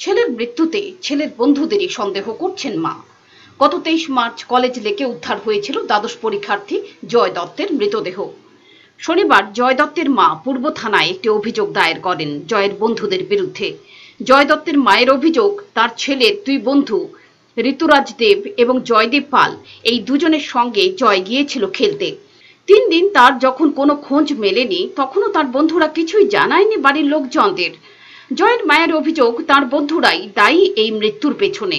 ছেলের মৃত্যুতে ছেলের বন্ধুদেরই সন্দেহ করছেন মা। গত তেইশ মার্চ কলেজ লেকে উদ্ধার হয়েছিল দ্বাদশ পরীক্ষার্থী জয় দত্তের মৃতদেহ। শনিবার জয় দত্তের মা পূর্ব থানায় একটি অভিযোগ দায়ের করেন জয়ের বন্ধুদের বিরুদ্ধে। জয় দত্তের মায়ের অভিযোগ, তার ছেলের দুই বন্ধু ঋতুরাজ দেব এবং জয়দেব পাল, এই দুজনের সঙ্গে জয় গিয়েছিল খেলতে। তিন দিন তার যখন কোনো খোঁজ মেলেনি, তখনও তার বন্ধুরা কিছুই জানায়নি বাড়ির লোকজনদের। জয়ের মায়ের অভিযোগ তার বন্ধুরাই দায়ী এই মৃত্যুর পেছনে।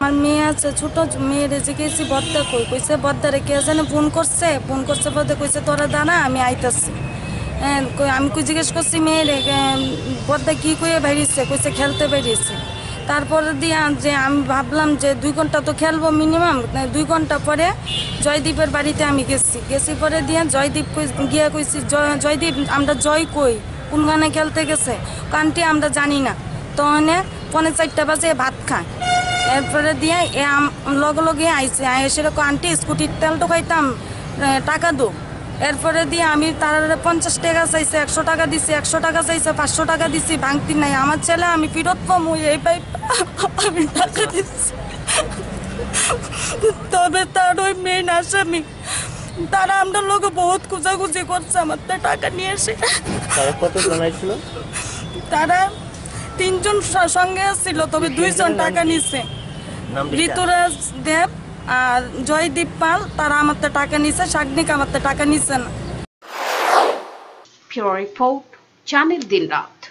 আমার মেয়ে আছে ছোট মেয়ের জিজ্ঞেসি বদ্দা কই কইছে বদ্দারে কে জানে ফোন করছে ফোন করছে বদ্দা কইছে তোরা দাঁড়া আমি আইতাছি। হ্যাঁ, কই- আমি কই জিজ্ঞেস করছি মেয়েরে এম, বদ্দা কি কইয়ে বেরিয়েছে কইছে খেলতে বেরিয়েছে তারপরে দিয়া যে আমি ভাবলাম যে দুই ঘণ্টা তো খেলব মিনিমাম দুই ঘণ্টা পরে জয়দীপের বাড়িতে আমি গেছি। গেছি পরে দিয়ে জয়দীপ কই- গিয়া কইছি জয়- জয়দীপ আমরা জয় কই? কোন গানে খেলতে গেছে। কানটি আমরা জানি না। তখন পনে চারটা বাজে ভাত খায়। এরপরে দিয়ে এ লগে লগে আইসে আই সেরকম, আন্টি, স্কুটির তেল ঢোকাইতাম টাকা দো। এরপরে দিয়ে আমি তার পঞ্চাশ টাকা চাইছে, একশো টাকা দিছি, একশো টাকা চাইছে, পাঁচশো টাকা দিছি ভাঙতি নাই। আমার ছেলে, আমি ফিরত পাবো এই পাইপ আমি টাকা দিচ্ছি তবে তার ওই মেন আসামি। তারা আমরা লোক বহুত খুঁজাখুঁজি করছে আমার তো টাকা নিয়ে এসে। তারা কত জানাইছিল? তারা তিনজন স- সঙ্গে ছিল তবে দুইজন টাকা নিছে। ঋতুরাজ দেব আর জয়দীপ পাল তারা আমার তো টাকা নিছে শাগনিক আমার তো টাকা নিছে না। রিপোর্ট চ্যানেল দিনরাত।